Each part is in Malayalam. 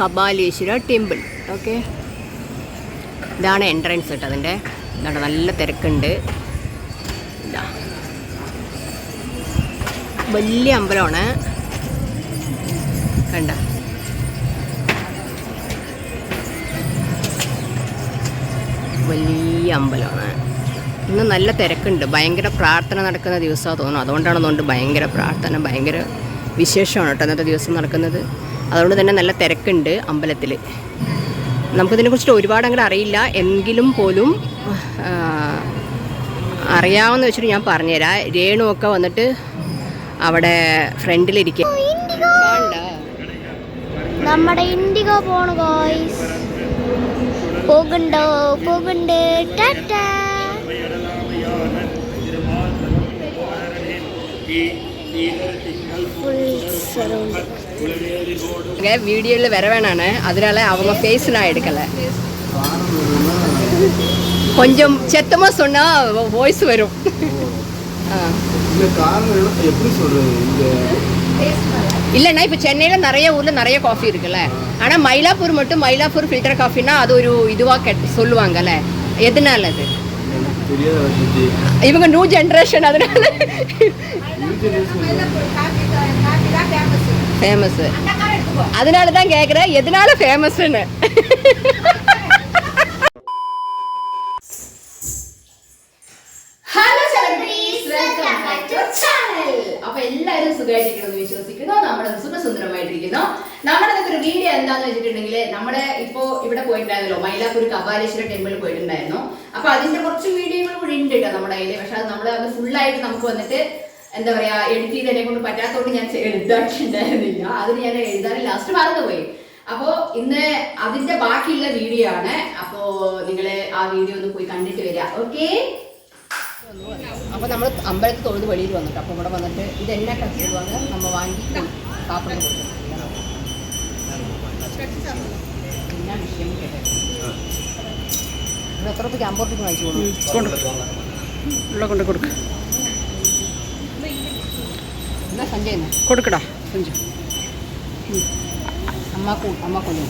കപാലീശ്വര ടെമ്പിൾ. ഓക്കെ? ഇതാണ് എൻട്രൻസ് കേട്ടോ അതിന്റെ. ഇതാണ് നല്ല തിരക്കുണ്ട്. വലിയ അമ്പലമാണ്. കണ്ട? വലിയ അമ്പലമാണ്. ഇന്ന് നല്ല തിരക്കുണ്ട്. ഭയങ്കര പ്രാർത്ഥന നടക്കുന്ന ദിവസമാണ് തോന്നുന്നു. അതുകൊണ്ടാണ് തോന്നുന്നത് ഭയങ്കര പ്രാർത്ഥന ഭയങ്കര വിശേഷമാണ് കേട്ടോ അന്നത്തെ ദിവസം നടക്കുന്നത്. അതുകൊണ്ട് തന്നെ നല്ല തിരക്കുണ്ട് അമ്പലത്തിൽ നമുക്കിതിനെക്കുറിച്ചിട്ട് ഒരുപാട് അങ്ങനെ അറിയില്ല എങ്കിലും പോലും അറിയാമെന്ന് വെച്ചിട്ട് ഞാൻ പറഞ്ഞുതരാം രേണുവൊക്കെ വന്നിട്ട് അവിടെ ഫ്രണ്ടിലിരിക്കുക നമ്മുടെ ഇൻഡിഗോ പോണു ഗോയ്സ് പോകണ്ടോ പോകണ്ട് ടാറ്റ ഫുൾ அங்கே வீடியோவில் வரவே நான் அதனால அவங்க ஃபேஸ் நான் எடுக்கலை. கொஞ்சம் சத்தமாக சொன்னால் வாய்ஸ் வரும். இல்லைண்ணா இப்போ சென்னையில் நிறைய ஊரில் நிறைய காஃபி இருக்குல்ல. ஆனால் மயிலாப்பூர் மட்டும் மயிலாப்பூர் ஃபில்டர் காஃபின்னா அது ஒரு இதுவாக கெட் சொல்லுவாங்கல்ல. எதனால அது? இவங்க நியூ ஜென்ரேஷன் அதனால. ஃபேமஸ் அதனால தான் கேட்குறேன் எதனால ஃபேமஸ்ன்னு hello celebrities welcome back to channel അപ്പൊ എല്ലാവരും സുഖമായിട്ടിരിക്കുന്നു വിശ്വസിക്കുന്നു നമ്മുടെ സുഖസുന്ദരമായിട്ടിരിക്കുന്നു നമ്മുടെ ഇന്നത്തെ ഒരു വീഡിയോ എന്താന്ന് വെച്ചിട്ടുണ്ടെങ്കിൽ നമ്മുടെ ഇപ്പോ ഇവിടെ പോയിട്ടുണ്ടായിരുന്നല്ലോ മൈലാപ്പൂർ കപാലേശ്വര ടെമ്പിളിൽ പോയിട്ടുണ്ടായിരുന്നു അപ്പൊ അതിന്റെ കുറച്ച് വീഡിയോകൾ കൂടി ഉണ്ട് കേട്ടോ നമ്മുടെ കയ്യിൽ പക്ഷെ അത് നമ്മൾ അത് full ആയിട്ട് നമുക്ക് വന്നിട്ട് എന്താ പറയാ എഡിറ്റ് ചെയ്ത് എന്നെ കൊണ്ട് പറ്റാത്തതുകൊണ്ട് ഞാൻ എഴുതായിട്ടുണ്ടായിരുന്നില്ല അതിന് ഞാൻ എഴുതാൻ ലാസ്റ്റ് മറന്നുപോയി അപ്പോ ഇന്ന് അതിന്റെ ബാക്കിയുള്ള വീഡിയോ ആണ്. അപ്പോ നിങ്ങൾ ആ വീഡിയോ ഒന്ന് പോയി കണ്ടിട്ട് വരിക. ഓക്കെ അപ്പൊ നമ്മൾ അമ്പലത്തിൽ തൊഴുത് വെളിയിൽ വന്നിട്ട് അപ്പൊ ഇവിടെ വന്നിട്ട് ഇത് എന്നാ വന്ന് നമ്മൾ വാങ്ങി സാപ്പിട്ട് കൊടുക്കും എന്നാ വിഷയം കേട്ടെ. ഇവിടെ എത്ര രൂപയ്ക്ക് അമ്പത് രൂപ വാങ്ങിച്ചു കൊടുക്കും ഉള്ള കൊണ്ട് കൊടുക്കും. കൊടുക്കടാ.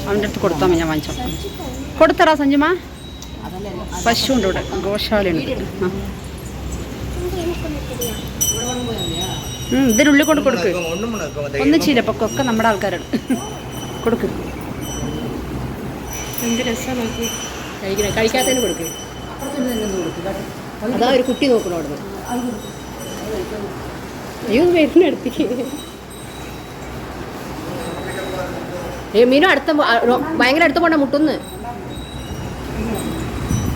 അവന്റെ അടുത്ത് കൊടുത്താൽ ഞാൻ വാങ്ങിച്ചോ കൊടുത്തറാ സഞ്ജുമാ. പശു ഉണ്ട് ഇവിടെ ഉം, ഇതിനുള്ളിൽ കൊണ്ട് കൊടുക്ക്. ഒന്ന് ചീരപ്പൊക്കെ നമ്മുടെ ആൾക്കാരാണ്. കൊടുക്ക്. എന്ത് രസമാണ് നോക്കി. കഴിക്കണം. കഴിക്കാത്തതിന് കൊടുക്ക്. അതാ ഒരു കുട്ടി നോക്കണോ അവിടുന്ന്? അയ്യോ വരുന്ന അടുത്തേക്ക് ഏ മീനു അടുത്ത ഭയങ്കര അടുത്ത് പോണ്ട മുട്ടുന്ന്.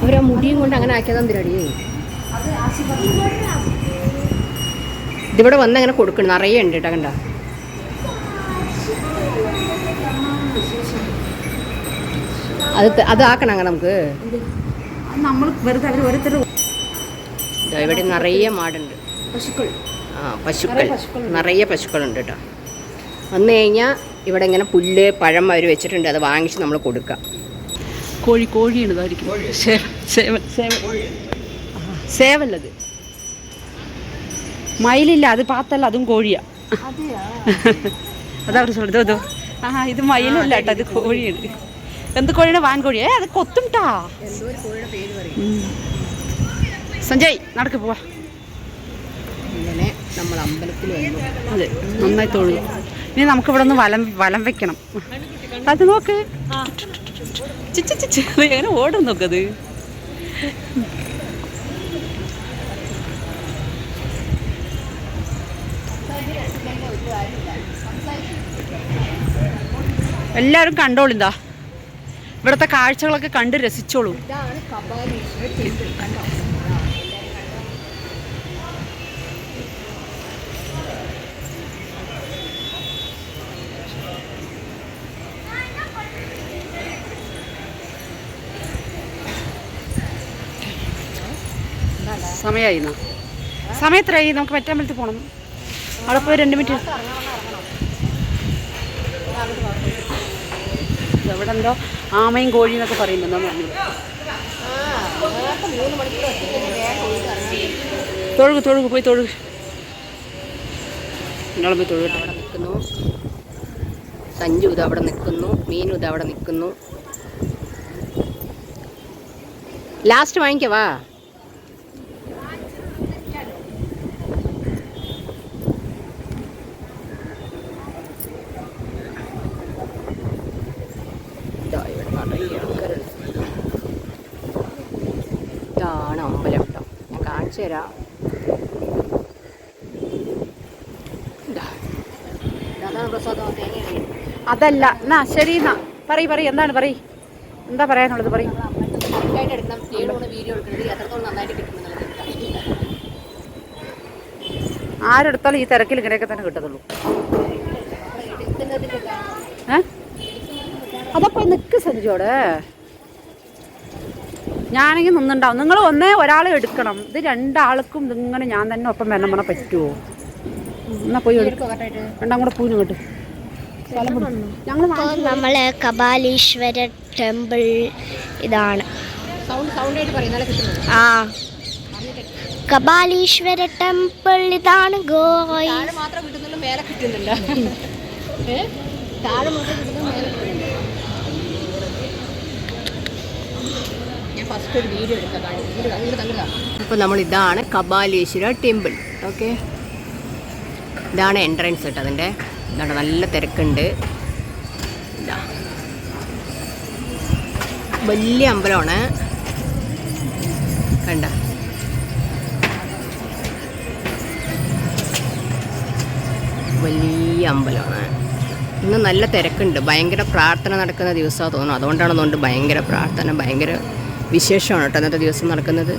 അവരാ മുടിയും കൊണ്ട് അങ്ങനെ ആക്കിയതാ എന്തിനടി? ഇതിവിടെ വന്ന് അങ്ങനെ കൊടുക്കണം. നിറയെ ഉണ്ട് കേട്ടോ കണ്ട? അത് അത് ആക്കണം അങ്ങനെ നമുക്ക്. നമ്മൾ വെറുതെ അവർ ഓരോരുത്തർ ദാ ഇവിടെ നിറയെ മാടുണ്ട്. പശുക്കൾ. പശുക്കൾ. നിറയെ പശുക്കളുണ്ട്. കേട്ടോ. വന്നു കഴിഞ്ഞാൽ ഇവിടെ ഇങ്ങനെ പുല്ല് പഴം അവർ വെച്ചിട്ടുണ്ട്. അത് വാങ്ങിച്ച് നമ്മൾ കൊടുക്കാം. കോഴി കോഴിയാണ് സേവല്ലത്. മയിലില്ല അത് പാത്തല്ല അതും കോഴിയാ. അതാ ഒരു അതോ ആ ഇത് മയിലല്ല കേട്ടോ അത് കോഴിയാണ്. എന്ത് കോഴിയാണ്? വാൻ കോഴിയേ. അത് കൊത്തും ടാ സഞ്ജയ് നടക്ക് പോവാ. ഇങ്ങനെ നമ്മൾ അമ്പലത്തിൽ അതെ നന്നായി തൊഴു ഇനി നമുക്ക് ഇവിടെ നിന്ന് വലം വലം വെക്കണം. അത് നോക്ക്. ചിച്ച ചിച്ച എങ്ങനെ ഓടും നോക്കത്? എല്ലാവരും കണ്ടോളിന്താ ഇവിടുത്തെ കാഴ്ചകളൊക്കെ കണ്ട് രസിച്ചോളൂ. ഇതാണ് കപാലീശ്വര ടെമ്പിൾ കണ്ടോ സമയമായി എന്നാ സമയത്രയായി നമുക്ക് മറ്റേ അമ്പലത്തിൽ പോകണം അവിടെ പോയി രണ്ട് മിനിറ്റ്. ഇവിടെ എന്തോ ആമയും കോഴിയും എന്നൊക്കെ പറയുന്നുണ്ടോ പറഞ്ഞു തൊഴുകു തൊഴുകു പോയി തൊഴുകു. നിങ്ങളും പോയി തൊഴുകട്ടെ. അവിടെ നിൽക്കുന്നു. സഞ്ജു ഇത് അവിടെ നിൽക്കുന്നു. മീനു ഇത് അവിടെ നിൽക്കുന്നു. ലാസ്റ്റ് വാങ്ങിക്കവാ ഇതാ ഇവിടെ നിറയെ ആൾക്കാരുണ്ട്. ഇതാണ് അമ്പലം കേട്ടോ ഞാൻ കാണിച്ചു തരാം അതല്ല എന്നാ ശരി എന്നാ. പറയ് പറയ് എന്താണ് പറയ്? എന്താ പറയാനുള്ളത് പറയും? ആരെടുത്താലും ഈ തിരക്കിൽ ഇങ്ങനെയൊക്കെ തന്നെ കിട്ടത്തുള്ളൂ. ഏ? അതപ്പോ നിക്ക് സഞ്ജോട് ഞാനെങ്കിൽ നിന്നുണ്ടാവും. നിങ്ങൾ ഒന്നേ ഒരാളെ എടുക്കണം. ഇത് രണ്ടാൾക്കും ഇതിങ്ങനെ ഞാൻ തന്നെ ഒപ്പം വരണം പറഞ്ഞാൽ പറ്റുമോ എന്നാ പോയി രണ്ടാം കൂടെ പൂവിന് കേട്ടു ഞങ്ങൾ അപ്പോൾ നമ്മൾ കപാലീശ്വര ടെമ്പിൾ ഇതാണ്. സൗണ്ട് സൗണ്ട് ആയിട്ട് പറയും. നല്ല ആ. കപാലീശ്വര ടെമ്പിൾ ഇതാണ് ഗോയി. മാത്രം കിട്ടുന്നില്ല മേലെ കിട്ടുന്നില്ല? താഴെ മാത്രം കിട്ടുന്നില്ല മേലെ കിട്ടുന്നില്ല ഞാൻ ഫസ്റ്റ് വീഡിയോ അപ്പോൾ നമ്മൾ ഇതാണ് കപാലീശ്വര ടെമ്പിൾ ഓക്കെ ഇതാണ് എൻട്രൻസ് കേട്ടോ അതിന്റെ ഇതാണ് നല്ല തിരക്കുണ്ട്. വലിയ അമ്പലമാണ്. കണ്ട. വലിയ അമ്പലമാണ്. ഇന്ന് നല്ല തിരക്കുണ്ട്. ഭയങ്കര പ്രാർത്ഥന നടക്കുന്ന ദിവസമാണ് തോന്നുന്നു. അതുകൊണ്ടാണ് തോന്നുന്നത് ഭയങ്കര പ്രാർത്ഥന ഭയങ്കര വിശേഷമാണ് കേട്ടോ അന്നത്തെ ദിവസം നടക്കുന്നത്.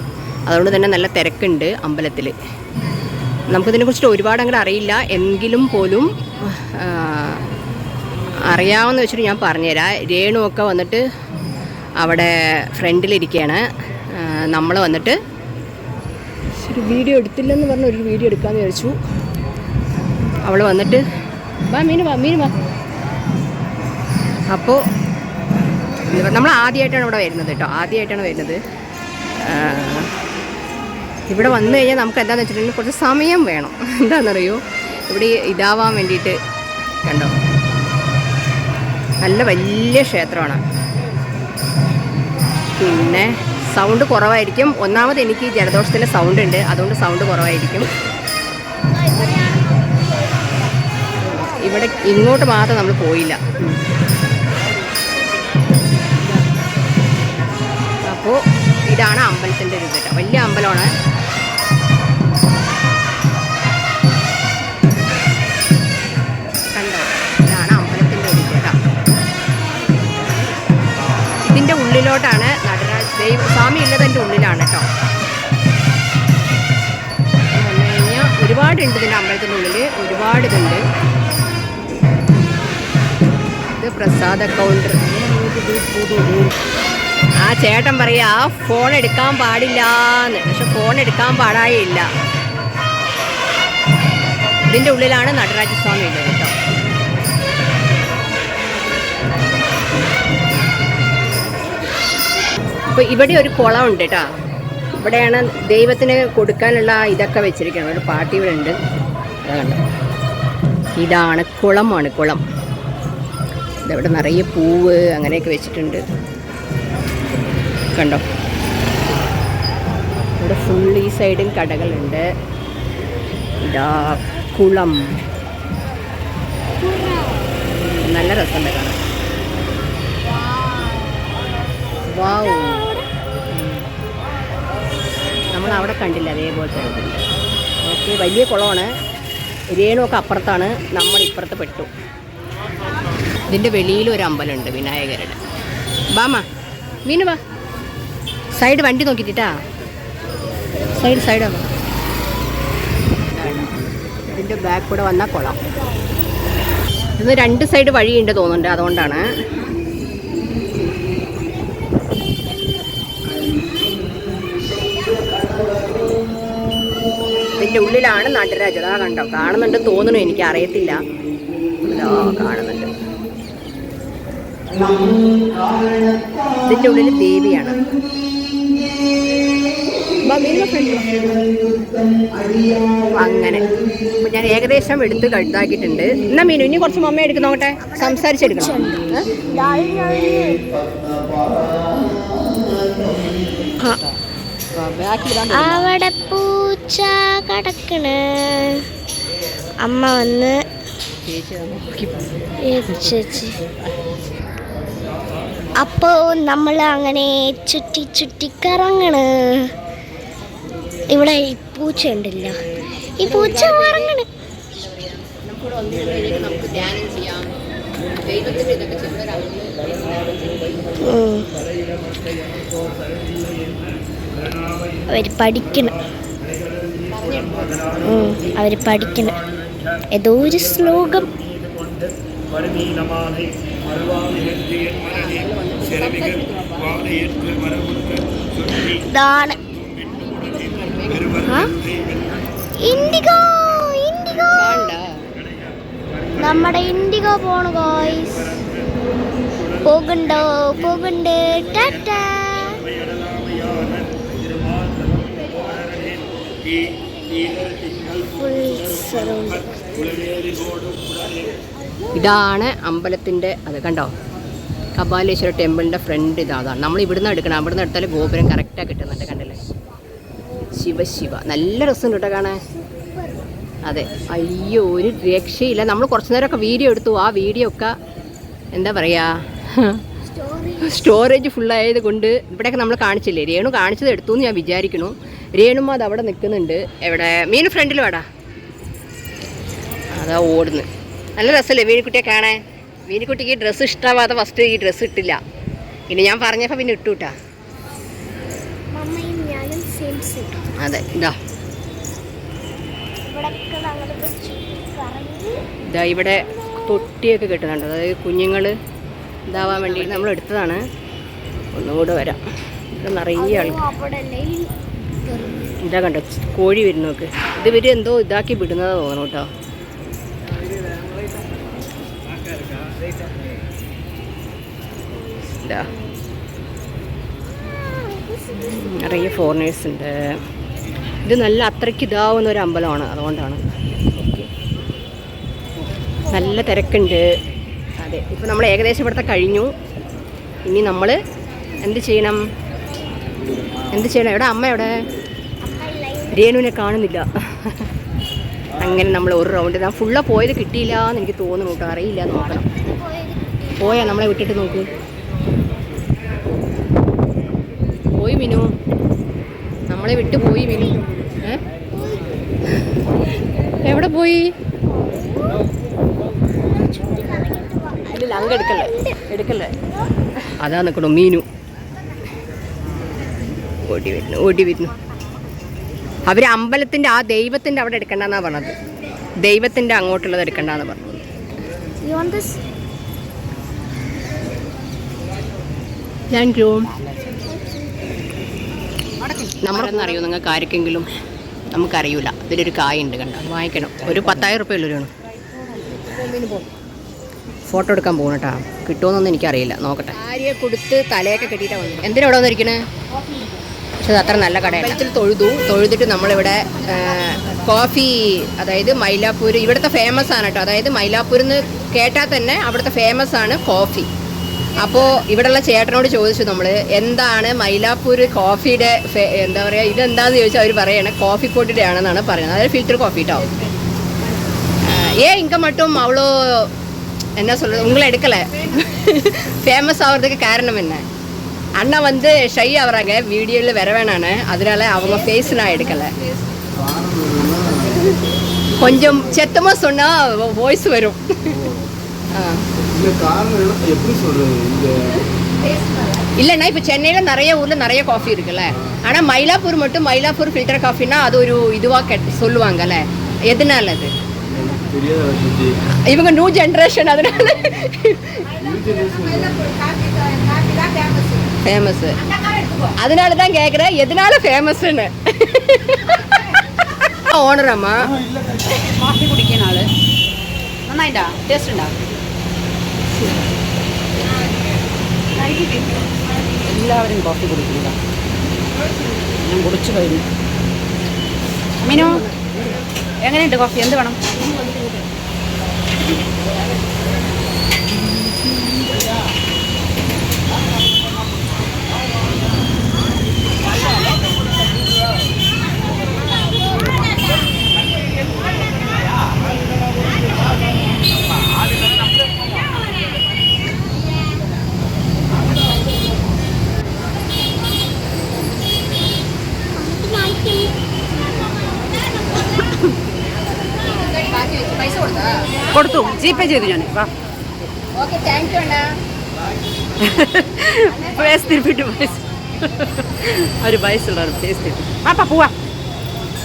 അതുകൊണ്ട് തന്നെ നല്ല തിരക്കുണ്ട് അമ്പലത്തിൽ നമുക്കിതിനെക്കുറിച്ചിട്ട് ഒരുപാട് അങ്ങോട്ട് അറിയില്ല. എങ്കിലും പോലും അറിയാമെന്ന് വെച്ചിട്ട് ഞാൻ പറഞ്ഞുതരാം. രേണുവൊക്കെ വന്നിട്ട് അവിടെ ഫ്രണ്ടിലിരിക്കുകയാണ് നമ്മൾ വന്നിട്ട് ഒരു വീഡിയോ എടുത്തില്ലെന്ന് പറഞ്ഞ ഒരു വീഡിയോ എടുക്കാമെന്ന് വിചാരിച്ചു. അവൾ വന്നിട്ട് വാ മീൻ വാ മീൻ വാ. അപ്പോൾ നമ്മൾ ആദ്യമായിട്ടാണ് ഇവിടെ വരുന്നത് കേട്ടോ. ആദ്യമായിട്ടാണ് വരുന്നത്. ഇവിടെ വന്നു കഴിഞ്ഞാൽ നമുക്ക് എന്താണെന്ന് വെച്ചിട്ടുണ്ടെങ്കിൽ കുറച്ച് സമയം വേണം. എന്താണെന്നറിയോ? ഇവിടെ ഇതാവാൻ വേണ്ടിയിട്ട് കണ്ടോ? നല്ല വലിയ ക്ഷേത്രമാണ്. പിന്നെ സൗണ്ട് കുറവായിരിക്കും. ഒന്നാമത് എനിക്ക് ജലദോഷത്തിന്റെ സൗണ്ട് ഉണ്ട്. അതുകൊണ്ട് സൗണ്ട് കുറവായിരിക്കും. ഇവിടെ ഇങ്ങോട്ട് മാത്രം നമ്മൾ പോയില്ല. അപ്പോൾ ഇതാണ് അമ്പലത്തിന്റെ ഒരു കേട്ടോ. വലിയ അമ്പലമാണ്. കണ്ടോ? ഇതാണ് അമ്പലത്തിന്റെ ഒരു കേട്ടോ. ഇതിന്റെ ഉള്ളിലോട്ടാണ് നടരാജ് ദൈവ സ്വാമി ഉള്ളതിന്റെ ഉള്ളിലാണ് കേട്ടോ. ഒരുപാടുണ്ട് ഇതിന്റെ അമ്പലത്തിന്റെ ഉള്ളിൽ. ഒരുപാട് ഇതുണ്ട് ഇത് പ്രസാദ കൗണ്ടർ ആ ചേട്ടൻ പറയാ ഫോൺ എടുക്കാൻ പാടില്ലാന്ന്. പക്ഷെ ഫോൺ എടുക്കാൻ പാടായില്ല. ഇതിന്റെ ഉള്ളിലാണ് നടരാജസ്വാമി ഉള്ളത് കേട്ടോ. ഇവിടെ ഒരു കുളം ഉണ്ട് കേട്ടോ. ഇവിടെയാണ് ദൈവത്തിന് കൊടുക്കാനുള്ള ഇതൊക്കെ വെച്ചിരിക്കുന്നത്. ഒരു പാട്ടി ഇവിടെ ഉണ്ട്. ഇതാണ് കുളമാണ് കുളം. ഇതവിടെ നിറയെ പൂവ് അങ്ങനെയൊക്കെ വെച്ചിട്ടുണ്ട്. കണ്ടോ? ഇവിടെ ഫുൾ ഈ സൈഡിൽ കടകളുണ്ട്. ഇതാ കുളം. നല്ല രസമുണ്ട് കാണാൻ. വാവ് നമ്മൾ അവിടെ കണ്ടില്ല അതേപോലത്തെ ഓക്കെ വലിയ കുളമാണ്. രേണുവൊക്കെ അപ്പുറത്താണ്. നമ്മൾ ഇപ്പുറത്ത് പെട്ടു. ഇതിന്റെ വെളിയിൽ ഒരു അമ്പലമുണ്ട് വിനായകരുടെ. ബാമ മീനു വാ. സൈഡ് വണ്ടി നോക്കിട്ടാ സൈഡ് സൈഡ് ഇതിന്റെ ബാക്ക് കൂടെ വന്നാൽ കൊള്ളാം. ഇന്ന് രണ്ട് സൈഡ് വഴിയുണ്ട് തോന്നുന്നുണ്ട് അതുകൊണ്ടാണ്. ഇതിന്റെ ഉള്ളിലാണ് നാട്ടുരാജ്. അതാ കണ്ടോ? കാണുന്നുണ്ട് തോന്നുന്നു എനിക്ക് അറിയത്തില്ല കാണുന്നുണ്ട്. ഇതിന്റെ ഉള്ളിൽ ദേവിയാണ്. അങ്ങനെ. അപ്പൊ ഞാൻ ഏകദേശം എടുത്ത് കഴുത്താക്കിയിട്ടുണ്ട് എന്നാ മീനു ഇനി കുറച്ച് മമ്മ എടുക്കും നോക്കട്ടെ. സംസാരിച്ചെടുക്കണം? അവിടെ പൂച്ച കടക്കണ. അമ്മ വന്ന് ചേച്ചി. അപ്പോ നമ്മൾ അങ്ങനെ ചുറ്റി ചുറ്റി കറങ്ങണ്. ഇവിടെ ഈ പൂച്ച ഉണ്ടല്ലോ. ഈ പൂച്ച കറങ്ങണ്. അവർ പഠിക്കണം. ഉം, അവർ പഠിക്കണം. ഏതോ ഒരു ശ്ലോകം. ഇതാണ്? IndiGo IndiGo. നമ്മുടെ ഇൻഡിഗോ പോണു ഗോയ്സ് പോകണ്ടോ പോകണ്ട് ടാറ്റ. ഫുൾ സറൗണ്ട് ഇതാണ് അമ്പലത്തിന്റെ അത് കണ്ടോ? കപാലേശ്വര ടെമ്പിളിന്റെ ഫ്രണ്ട് ഇതാണ് നമ്മൾ ഇവിടുന്ന് എടുക്കണം അവിടുന്ന് എടുത്താൽ ഗോപുരം കറക്റ്റാണ് കിട്ടുന്നുണ്ട് കണ്ടില്ലേ? ശിവ ശിവ. നല്ല രസം കേട്ടോ കാണാൻ. അതെ. അയ്യോ ഒരു രക്ഷയില്ല. നമ്മൾ കുറച്ച് നേരമൊക്കെ വീഡിയോ എടുത്തു. ആ വീഡിയോ ഒക്കെ എന്താ പറയാ? സ്റ്റോറേജ് ഫുള്ളായത് കൊണ്ട് ഇവിടെയൊക്കെ നമ്മൾ കാണിച്ചില്ലേ? രേണു കാണിച്ചത് എടുത്തു എന്ന് ഞാൻ വിചാരിക്കുന്നു. രേണുമ്മ അത് അവിടെ നിൽക്കുന്നുണ്ട്. എവിടെ? മീൻ ഫ്രണ്ടിൽ വേടാ. അതാ ഓടുന്നു നല്ല രസമല്ലേ വീണിക്കുട്ടിയെ കാണാൻ? വീണിക്കുട്ടിക്ക് ഡ്രസ്സ് ഇഷ്ടമാവാതെ ഫസ്റ്റ് ഈ ഡ്രസ്സ് ഇട്ടില്ല. പിന്നെ ഞാൻ പറഞ്ഞപ്പോൾ പിന്നെ ഇട്ടു കേട്ടാ അതെ ഇതാ. ഇതാ ഇവിടെ തൊട്ടിയൊക്കെ കിട്ടുന്നുണ്ട് അതായത് കുഞ്ഞുങ്ങൾ ഇതാവാൻ വേണ്ടി നമ്മൾ എടുത്തതാണ്. ഒന്നുകൂടെ വരാം. ഇവിടെ നിറയെ ആൾക്കാർ ഇതാ കണ്ടോ? കോഴി വരുന്നോക്ക് ഇത് ഇവർ എന്തോ ഇതാക്കി വിടുന്നതാണ് തോന്നുന്നു കേട്ടോ. ഇതാ നിറയെ ഫോറിനേഴ്സ് ഉണ്ട്. ഇത് നല്ല അത്രയ്ക്ക് ഇതാവുന്ന ഒരു അമ്പലമാണ്. അതുകൊണ്ടാണ്. നല്ല തിരക്കുണ്ട്. അതെ. ഇപ്പം നമ്മൾ ഏകദേശം ഇവിടുത്തെ കഴിഞ്ഞു. ഇനി നമ്മൾ എന്ത് ചെയ്യണം? എന്ത് ചെയ്യണം? എവിടെ? അമ്മ എവിടെ? രേണുവിനെ കാണുന്നില്ല. അങ്ങനെ നമ്മൾ ഒരു റൗണ്ട് ഞാൻ ഫുള്ള് പോയത് കിട്ടിയില്ല എന്ന് എനിക്ക് തോന്നുന്നു കേട്ടോ. അറിയില്ല. നോക്കണം. പോയാൽ നമ്മളെ വിട്ടിട്ട് നോക്ക് പോയി മിനു നമ്മളെ വിട്ടു പോയി മിനു എവിടെ പോയി? അങ്ങ് എടുക്കല്ലേ? എടുക്കല്ലേ? അതാ നിൽക്കണു മീനു. ഓടി വരുന്നു ഓടി വരുന്നു. അവർ അമ്പലത്തിന്റെ ആ ദൈവത്തിന്റെ അവിടെ എടുക്കണ്ടെന്നാ പറഞ്ഞത്. ദൈവത്തിന്റെ അങ്ങോട്ടുള്ളത് എടുക്കണ്ടെന്ന് പറഞ്ഞു ഞാൻ നമ്മളെന്നറിയോ നിങ്ങൾക്ക് ആർക്കെങ്കിലും? നമുക്കറിയില്ല ഇതിലൊരു കായ ഉണ്ട് കണ്ട വാങ്ങിക്കണം. ഒരു പത്തായിരം റുപ്യ ഉള്ളൊരു ഫോട്ടോ എടുക്കാൻ പോകണം കേട്ടോ കിട്ടുമോന്നൊന്നും എനിക്കറിയില്ല. നോക്കട്ടെ. ആര്യെ കൊടുത്ത് തലയൊക്കെ കെട്ടിയിട്ടാണ് വന്നത് എന്തിനാ ഇവിടെ വന്നിരിക്കണേ? പക്ഷെ അത് അത്ര നല്ല അമ്പലത്തിൽ തൊഴുതു. തൊഴുതിട്ട് നമ്മളിവിടെ കോഫി അതായത് മൈലാപ്പൂർ ഇവിടുത്തെ ഫേമസ് ആണ് കേട്ടോ അതായത് മൈലാപ്പൂരിൽ നിന്ന് കേട്ടാൽ തന്നെ അവിടുത്തെ ഫേമസ് ആണ് കോഫി. അപ്പോൾ ഇവിടെയുള്ള ചേട്ടനോട് ചോദിച്ചു നമ്മൾ എന്താണ് മൈലാപ്പൂർ കോഫിയുടെ ഫെ- എന്താ പറയുക ഇതെന്താന്ന് ചോദിച്ചാൽ അവർ പറയണേ കോഫി പൊടിയുടെ ആണെന്നാണ് പറയുന്നത് അതായത് ഫിൽറ്റർ കോഫി കേട്ടോ ஏன் இங்கே மட்டும் அவ்வளோ என்ன சொல்கிறது உங்களை எடுக்கலை ஃபேமஸ் ஆகிறதுக்கு காரணம் என்ன அண்ணா வந்து ஷை ஆகுறாங்க வீடியோவில் வர வேணான்னு அதனால அவங்க ஃபேஸ் நான் எடுக்கலை கொஞ்சம் செத்தமாக சொன்னால் வாய்ஸ் வரும் ஆ இல்லைன்னா இப்போ சென்னையில் நிறைய ஊரில் நிறைய காஃபி இருக்குல்ல. ஆனால் மயிலாப்பூர் மட்டும் மயிலாப்பூர் ஃபில்டர் காஃபின்னா அது ஒரு இதுவாக கெட் சொல்லுவாங்கல்ல. எதனால அது? இவங்க நியூ ஜென்ரேஷன் அதனால. ஃபேமஸ் அதனால தான் கேட்குறேன் எதனால ஃபேமஸ்ன்னு ஓனராமா காஃபி குடிக்கனால நல்லாயிட்டா டேஸ்ட்டுண்டா എല്ലാവരും കോഫി കുടിക്കുന്നത് ഞാൻ കുടിച്ചു കഴിഞ്ഞു. മിനു എങ്ങനെയുണ്ട് കോഫി എന്ത് വേണം പൈസ കൊടുത്താ കൊടുത്തു. ജിപേ ചെയ്തു ഞാൻ വാ. തിരുപ്പിട്ട് ഒരു തിരുപ്പി. പാപ്പാ പോവാ.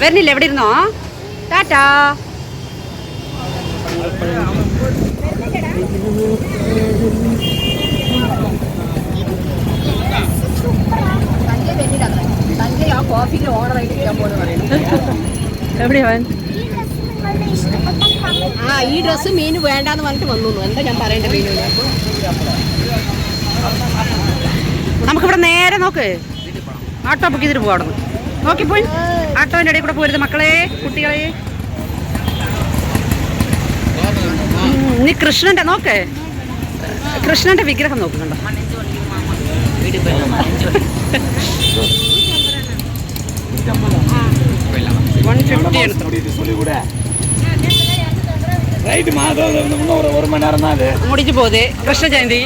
വരുന്നില്ല? എവിടെ ഇരുന്നോ? ടാറ്റാ. എവിടെയാ ആ ഈ ഡ്രസ്സ് മീൻ വേണ്ടാന്ന് പറഞ്ഞിട്ട് വന്നു എന്താ ഞാൻ പറയണ്ടേ മീൻ നമുക്കിവിടെ നേരെ നോക്ക്. ആട്ടോ ബുക്ക് ചെയ്തിട്ട് പോകണം അവിടെ നോക്കിപ്പോയി ആട്ടോന്റെ ഇടയിൽ കൂടെ പോരുത് മക്കളെ കുട്ടികളെ. നീ കൃഷ്ണന്റെ നോക്ക്. കൃഷ്ണന്റെ വിഗ്രഹം നോക്കുന്നുണ്ടോ വൺ ഫിഫ്റ്റി ആണ് ரைட்டு மாதம் இன்னும் ஒரு ஒரு மணி நேரம் தான் அது മുടിഞ്ഞു പോതെ കൃഷ്ണ ജയന്തി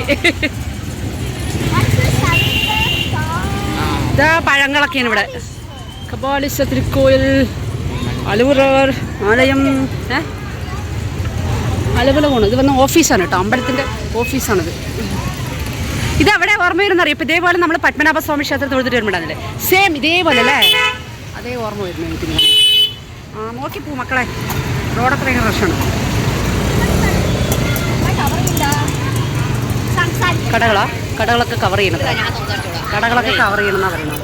ഇതാ പഴങ്ങളൊക്കെയാണ് ഇവിടെ കപാലിശ തിരുക്കോയിൽ അലുവറർ ആലയം ഏ അലവല പോണു ഇത് വന്ന ഓഫീസാണ് കേട്ടോ അമ്പലത്തിൻ്റെ ഓഫീസാണിത് ഇത് അവിടെ ഓർമ്മ വരുന്നറിയാം ഇപ്പം ഇതേപോലെ നമ്മൾ പത്മനാഭ സ്വാമി ക്ഷേത്രത്തിൽ തൊഴുതിട്ട് വരുമ്പോഴാണല്ലേ സെയിം ഇതേപോലെ അല്ലേ അതേ ഓർമ്മ വരുന്നു എനിക്ക് ഇങ്ങനെ. ആ നോക്കിപ്പോ മക്കളെ റോഡൊക്കെ ഭയങ്കര റഷാണ് കടകളാ? കടകളൊക്കെ കവർ ചെയ്യണത്. കടകളൊക്കെ കവർ ചെയ്യണമെന്നാ പറയുന്നത്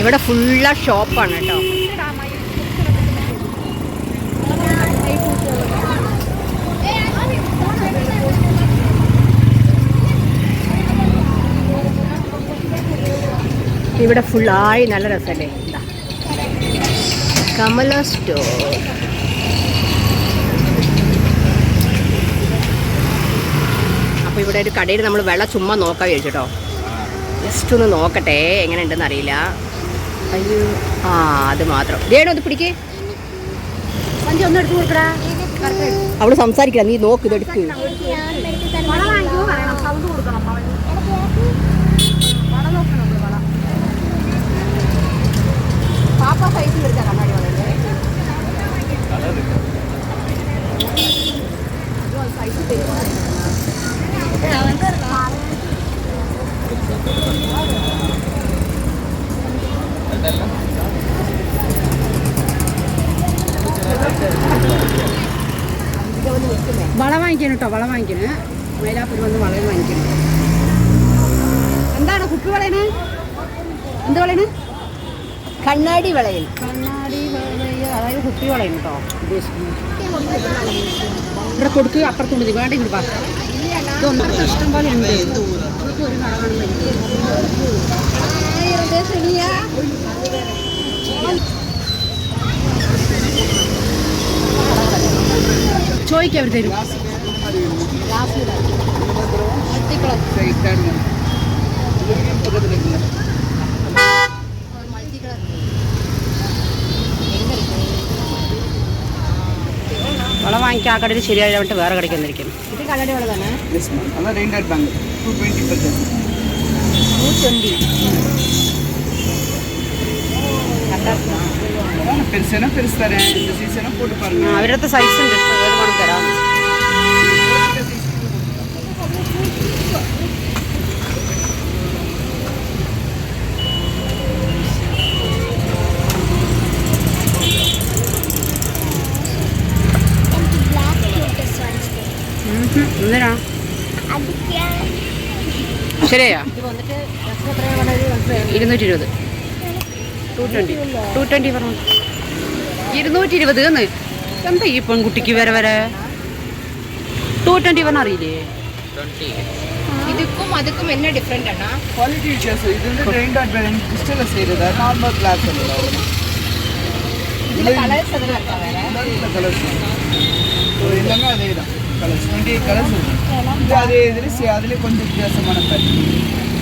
ഇവിടെ ഫുള്ള ഷോപ്പാണ് കേട്ടോ. ഇവിടെ ഫുള്ളായി നല്ല രസമല്ലേ. കമല സ്റ്റോർ. അപ്പോൾ ഇവിടെ ഒരു കടയിൽ നമ്മൾ വെള്ളം ചുമ്മാ നോക്കാൻ വിചാരിച്ചു ജസ്റ്റ് ഒന്ന് നോക്കട്ടെ എങ്ങനെ ഉണ്ടെന്ന് അറിയില്ല. അയ്യോ. ആ അത് മാത്രം. വേണോ അത് പിടിക്ക്. സഞ്ജയ് ഒന്ന് എടുത്തു കൊടുക്കടാ. അവൾ സംസാരിക്കില്ല നീ നോക്ക് ഇതെടുക്ക് പാപ്പ സൈസിൽ എടുക്കാം കണ്ണാടി വള വാങ്ങിക്കണം കേട്ടോ വള വാങ്ങിക്കണേ മൈലാപ്പൂർ വന്ന് വളയും വാങ്ങിക്കണം എന്താണ് കുപ്പി വളയണേ? എന്ത് വളയണ്? കണ്ണാടി വളയിൽ കണ്ണാടി വളയ കുപ്പി വളയും കേട്ടോ ഇവിടെ കൊടുക്കുക അപ്പുറത്തുണ്ട് വേണ്ട ഇങ്ങോട്ട് പാ ഇഷ്ടം പോലെ ഉണ്ട്. ഒരു ചോദിക്കാം അവർ തരും വള വാങ്ങിക്കാൻ ആ കടയിൽ ശരിയായിട്ട് വേറെ കടയ്ക്ക് വന്നിരിക്കുന്നു ഇത് കണ്ണാടി വള തന്നെ அதான் ரெண்டு எடுத்தாங்க டூ டுவெண்ட்டி பர்சன்ட் பெருசுனா பெருசு தரேன் இந்த சீசனா போட்டு பாருங்க അവരടുത്ത് സൈസ് ശരിയാ ഇരുന്നൂറ്റി ഇരുപത് ടു ട്വൻറ്റി ടു ട്വൻറ്റി പറഞ്ഞു? ഇരുന്നൂറ്റി ഇരുപത് എന്ന്? എന്താ ഈ പെൺകുട്ടിക്ക് വരെ വരെ? ടു ട്വൻറ്റി വൺ അറിയില്ലേ இதுக்கும் அதுக்கும் என்ன டிஃப்ரெண்ட் அண்ணா குவாலிட்டி இஷ்யூஸ் இது வந்து ட்ரெயின் டாட் பேலன்ஸ் டிஸ்டல்ல செய்யறது நார்மல் கிளாஸ் இதுல கலர்ஸ் அதெல்லாம் இருக்கா வேற கலர்ஸ் எல்லாமே அதே தான் கலர்ஸ் டுவெண்ட்டி கலர்ஸ் இருக்கு இது அதே இதில் அதிலே கொஞ்சம் வித்தியாசமான பேட்டர்ன்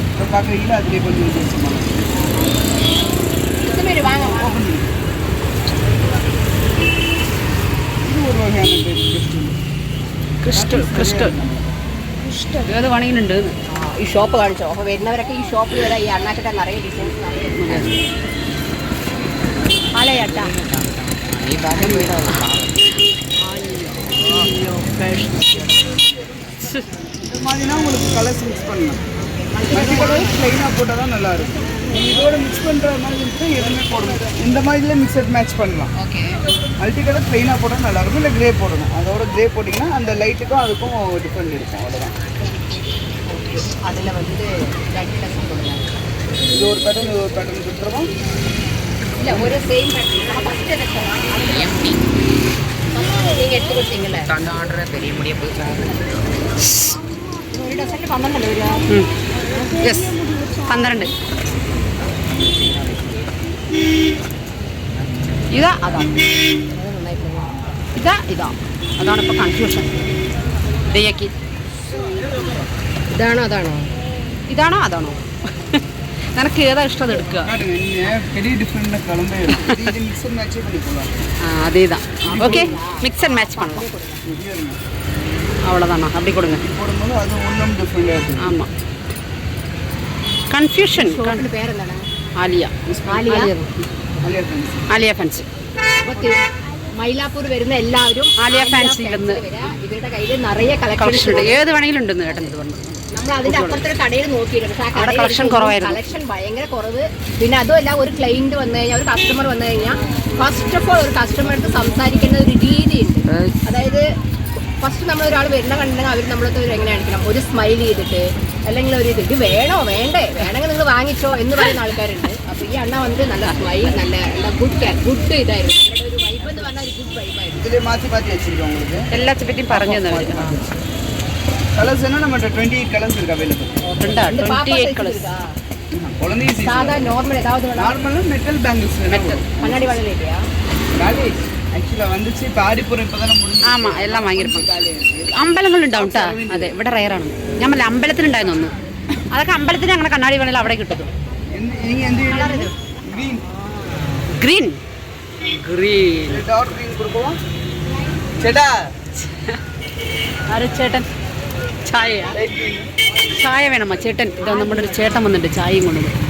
இப்போ பார்க்குறீங்களா அதிலே கொஞ்சம் வித்தியாசமான இது ஒரு வகையான ക്രിസ്റ്റൽ ക്രിസ്റ്റൽ ഏത് വേണമെങ്കിലുണ്ട് ഈ ഷോപ്പ് കാണിച്ചോ അപ്പോൾ വരുന്നവരൊക്കെ ഈ ഷോപ്പിൽ വരാം ഈ അണ്ണാക്കിട്ട നിറയെ ഡിസൈൻസ് പലയട്ട ഈ ഭാഗം വീടാവും இது மாதிரினா உங்களுக்கு கலர்ஸ் மிக்ஸ் பண்ணலாம். மல்டிகலர் ப்ளைனாக போட்டால் தான் நல்லாயிருக்கும். இதோட மிக்ஸ் பண்ணுற மாதிரி இருந்துச்சுன்னா எதுவுமே போடணும் இந்த மாதிரிலாம் மிக்ஸட் மேட்ச் பண்ணலாம். ஓகே மல்டி கலர் ப்ளைனாக போட்டால் நல்லாயிருக்கும். இல்லை க்ரே போடணும். அதோட க்ரே போட்டிங்கன்னா அந்த லைட்டுக்கும் அதுக்கும் டிஃப்ரெண்ட் இருக்கும். அவ்வளோதான் அதில் வந்து இது ஒரு பேட்டர்ன் இது ஒரு பேட்டர்ன் கொடுத்துருவோம் இல்லை ஒரு சேம் பேட்டர்ன் நீங்கள் எடுத்து கொடுத்தீங்களே அந்த ஆர்டரை பெரிய முடிய போய் യെസ് പന്ത്രണ്ട്. ഇതാ അതാ. ഇതാ ഇതാ. അതാണ് ഇപ്പോൾ കൺഫ്യൂഷൻ ദയ്യക്ക്. ഇതാണോ അതാണോ? ഇതാണോ അതാണോ? നിനക്ക് ഏതാ ഇഷ്ടം എടുക്കുക? ആ അതേതാ. ഓക്കെ മിക്സ് ആൻഡ് മാച്ച് പണം இது மிக்சட் மேட்சே பண்ணிக்கலாம் ஆ அதே தான் ஓகே மிக்ஸ் அண்ட் மேட்ச் பண்ணலாம் இது இருங்க. அவ்வளோதாண்ணா அப்படி கொடுங்க இது போடும்போது அது ஒன்றும் டிஃப்ரெண்டாக இருக்கும் ஆமாம் കൺഫ്യൂഷൻ ഷോപ്പിന്റെ പേരെന്താണ് ആലിയ ആലിയ? அலியா ஃபேன்சி ആലിയ ഫാൻസി അപ്പൊ തി- മൈലാപ്പൂർ വരുന്ന എല്ലാവരും ആലിയ ഫാൻസിയിൽ നിന്ന് വരിക. ഇവരുടെ കയ്യിൽ നിറയെ കളക്ഷൻ കളക്ഷൻ ഉണ്ട് ഏത് വേണമെങ്കിലും ഉണ്ടെന്ന് ഏട്ടൻ ഇത് പറഞ്ഞു നമ്മൾ അതിന്റെ അപ്പുറത്തെ കടയിൽ നോക്കിയിട്ടുണ്ട് പക്ഷേ ആ അവിടെ കടയിൽ collection എനിക്ക് കുറവായിരുന്നു. കളക്ഷൻ ഭയങ്കര കുറവ് പിന്നെ അതുമല്ല ഒരു ക്ലൈന്റ് വന്നു കഴിഞ്ഞാൽ ഒരു കസ്റ്റമർ വന്നു കഴിഞ്ഞാൽ ഫസ്റ്റ് ഓഫ് ഓൾ ഒരു കസ്റ്റമർ അടുത്ത് സംസാരിക്കുന്ന ഒരു രീതിയുണ്ട് അതായത് ഫസ്റ്റ് നമ്മൾ ഒരാൾ വരുന്ന കണ്ടെങ്കിൽ അവർ നമ്മളടുത്ത് ഒരു എങ്ങനെ കാണിക്കണം ഒരു സ്മൈൽ ചെയ്തിട്ട് അല്ലെങ്കിൽ ഒരു ഇത് ഇത് വേണോ വേണ്ടേ വേണമെങ്കിൽ നിങ്ങൾ വാങ്ങിച്ചോ എന്ന് പറയുന്ന ആൾക്കാരുണ്ട് അപ്പോൾ ഈ അണ്ണ വന്നിട്ട് നല്ല സ്മൈൽ നല്ല എന്താ ഗുഡ് കെയർ ഗുഡ് ഇതായിരുന്നു അവരുടെ ഒരു വൈബ് എന്ന് പറഞ്ഞാൽ ഒരു ഗുഡ് വൈബായിരുന്നു இதுலேயே மாற்றி மாற்றி வச்சுருக்கோம் உங்களுக்கு എല്ലാത്തെ പറ്റിയും പറഞ്ഞു തന്നവർ கலர்ஸ் என்ன நம்மகிட்ட டுவெண்ட்டி எயிட் கலர்ஸ் இருக்கு அவைலபிள் ഉണ്ടാ இந்த ട്വൻറ്റി பாப்பா എയ്റ്റ് size കളേഴ്സ് இருக்கா? குழந்தைய சீசன் சாதா நார்மல் ஏதாவது வேணும் நார்மலாக மெட்டல் பேங்கிள்ஸ் மெட்டல் கண்ணாடி வாழல இல்லையா காலி ஆக்சுவலாக வந்துச்சு இப்போ ஆடிப்புறம் இப்போ தானே முடிஞ்சு ആമാ എല്ലാം വാങ്ങിയിരിപ്പം காலி ஆயிடுச்சு അമ്പലങ്ങളുണ്ടാവും കേട്ടോ അതെ ഇവിടെ റയറാണ് ഞാൻ പറഞ്ഞ അമ്പലത്തിലുണ്ടായിരുന്നു ഒന്ന് അതൊക്കെ അമ്പലത്തിന് അങ്ങനെ കണ്ണാടി വേണമെങ്കിൽ അവിടെ കിട്ടും எந்த நீங்கள் எந்த green green green dark green கொடுப்போம் சேட்டா ആര് ചേട്ടൻ ചായ லைட் க்ரீன் ചായ വേണമ്മ ചേട്ടൻ ഇതാ നമ്മുടെ ഒരു ചേട്ടൻ വന്നിട്ടുണ്ട് ചായയും കൊണ്ടുവന്നു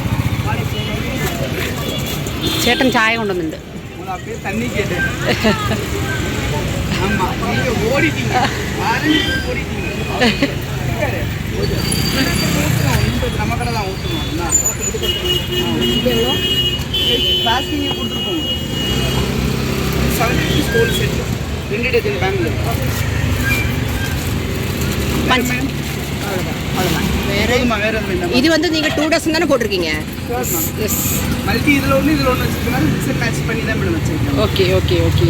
ചേട്ടൻ ചായ കൊണ്ടുവന്നിട്ടുണ്ട് உங்களை அப்படியே தண்ணி கேட்டு. ஆமாம் ஓடிட்டீங்க. ஓடிட்டீங்க. நம்ம கடை தான் ஊற்றணும் பிளாஸ்டிக்கே கொடுத்துருக்கோம் செவன் ருபீஸ் ஹோல் செட் ரெண்டு டஜன் பேங்கில் இது வந்து நீங்கள் டூ டசன் தானே போட்டிருக்கீங்க? எஸ் மல்டி இதில் ஒன்று இதில் ஒன்று வச்சுருக்கனால மிக்சர் மேட்ச் பண்ணி தான் மேடம் வச்சுருக்கேன். ஓகே ஓகே ஓகே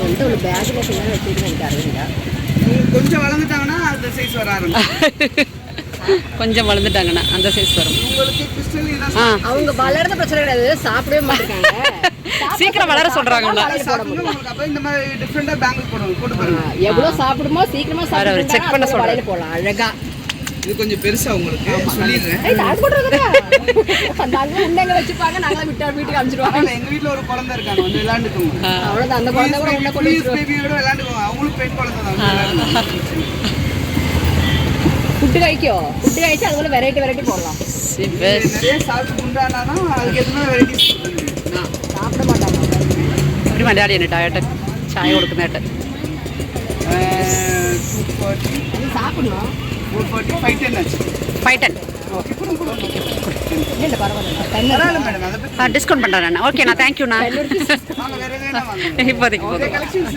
வந்து ஒரு பேக் மட்டும் வச்சுருந்தா வச்சுருக்கேன் கொஞ்சம் வளர்ந்துட்டாங்கன்னா அந்த சைஸ் வர ஆரம்பிச்சு கொஞ்சம் வளர்ந்துட்டாங்கன்னா அந்த சைஸ் வரும். அவங்க வளர்ந்த பிரச்சனை கிடையாது சாப்பிடவே மாட்டாங்க சீக்கிரம் வளர சொல்றாங்க எவ்வளவு சாப்பிடுமோ சீக்கிரமா சாப்பிடுற செக் பண்ண சொல்றாங்க போலாம் அழகா. இது கொஞ்சம் பெருசா உங்களுக்கு. வச்சுப்பாங்க நாங்களே விட்டா வீட்டுக்கு அனுப்பிச்சிடுவாங்க. எங்க வீட்டுல ஒரு குழந்தை இருக்காங்க வந்து விளையாண்டுக்கோங்க. அவ்வளவுதான் அந்த குழந்தை கூட உள்ள கொண்டு விளையாண்டுக்கோங்க. அவங்களும் பெண் குழந்தை தான் நிறைய சாப்பிட்டு குண்டானாதான் அதுக்கு எதுவுமே வெரைட்டிஸ் சாப்பிட மாட்டாங்க ഒരു മലയാളിയാണ് കേട്ടോ ഏട്ടൻ ചായ കൊടുക്കുന്ന ഏട്ടൻ டூ ஃபார்ட்டி நீ சாப்பிடணும் ஃபோர் ஃபார்ட்டி ஃபைவ் டென் ஆச்சு ഫൈവ് ടെൻ இல்ல பரவாயில்ல தண்ணி பரவாயில்ல மேடம் அதை பத்தி ഡിസ്കൗണ്ട് பண்ணுறேண்ணா ஓகேண்ணா தேங்க்யூண்ணா வாங்க வேற எதுனா வாங்க இப்போதைக்கு நிறைய போதும் கலெக்ஷன்ஸ்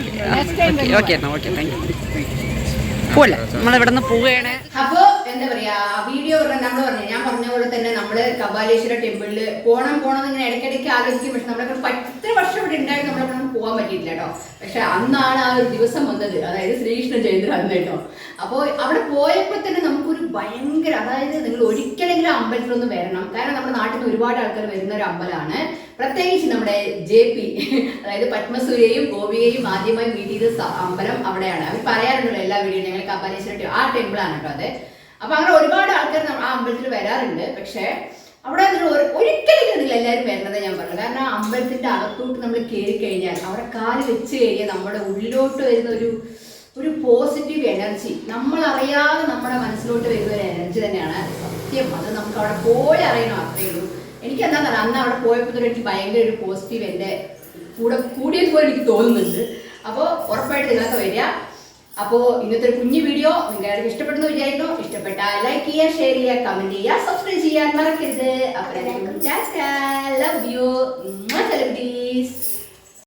പോലെ നമ്മളിവിടെ നിന്ന് പോവുകയാണ്. അപ്പോ എന്താ പറയാ വീഡിയോ നമ്മൾ പറഞ്ഞു. ഞാൻ പറഞ്ഞ പോലെ തന്നെ നമ്മൾ കപാലേശ്വര ടെമ്പിളിൽ പോണം പോണം ഇങ്ങനെ ഇടയ്ക്കിടയ്ക്ക് ആലോചിക്കും. പക്ഷെ നമ്മളെ പത്ത് വർഷം ഇവിടെ ഉണ്ടായിരുന്നു നമ്മളെ പോകാൻ പറ്റിയിട്ടില്ല കേട്ടോ. പക്ഷെ അന്നാണ് ആ ഒരു ദിവസം വന്നത്. അതായത് ശ്രീകൃഷ്ണ ജയന്തി അന്ന് കേട്ടോ. അപ്പോൾ അവിടെ പോയപ്പോൾ തന്നെ നമുക്കൊരു ഭയങ്കര അതായത് നിങ്ങൾ ഒരിക്കലെങ്കിലും ആ അമ്പലത്തിലൊന്ന് വരണം. കാരണം നമ്മുടെ നാട്ടിൽ നിന്ന് ഒരുപാട് ആൾക്കാർ വരുന്ന ഒരു അമ്പലമാണ്. പ്രത്യേകിച്ച് നമ്മുടെ ജെ പി അതായത് പത്മസൂര്യയും ഗോപികയും ആദ്യമായി മീറ്റ് ചെയ്ത അമ്പലം അവിടെയാണ്. അവർ പറയാറുണ്ടല്ലോ എല്ലാ വീഡിയോയും ഞങ്ങൾ കപാലേശ്വര ആ ടെമ്പിളാണ് കേട്ടോ അത്. അപ്പൊ അങ്ങനെ ഒരുപാട് ആൾക്കാർ നമ്മൾ ആ അമ്പലത്തിൽ വരാറുണ്ട്. പക്ഷേ അവിടെ ഒരിക്കലും നിങ്ങൾ എല്ലാവരും വരണത് ഞാൻ പറഞ്ഞു കാരണം ആ അമ്പലത്തിന്റെ അകത്തോട്ട് നമ്മൾ കയറി കഴിഞ്ഞാൽ അവിടെ കാൽ വെച്ച് കഴിഞ്ഞാൽ നമ്മുടെ ഉള്ളിലോട്ട് വരുന്ന ഒരു ഒരു പോസിറ്റീവ് എനർജി നമ്മൾ അറിയാതെ നമ്മുടെ മനസ്സിലോട്ട് വരുന്ന ഒരു എനർജി തന്നെയാണ് സത്യം. അത് നമുക്ക് അവിടെ പോയി അറിയണം അത്രയേ ഉള്ളൂ. എനിക്ക് പറയുക അന്ന് അവിടെ പോയപ്പോൾ എനിക്ക് ഭയങ്കര ഒരു പോസിറ്റീവ് എന്റെ കൂടെ കൂടിയത് പോലെ എനിക്ക് തോന്നുന്നുണ്ട്. അപ്പോൾ ഉറപ്പായിട്ട് നിങ്ങളൊക്കെ വരിക. അപ്പോൾ ഇന്നത്തെ ഒരു കുഞ്ഞു വീഡിയോ നിങ്ങൾക്ക് ഇഷ്ടപ്പെടുന്നു വിചാരിക്കുന്നു. ഇഷ്ടപ്പെട്ട ലൈക്ക് ചെയ്യുക ഷെയർ ചെയ്യുക കമന്റ് ചെയ്യുക സബ്സ്ക്രൈബ് ചെയ്യാൻ മറക്കരുത്. അപ്പോൾ ലവ് യു സെലിബ്രിറ്റീസ്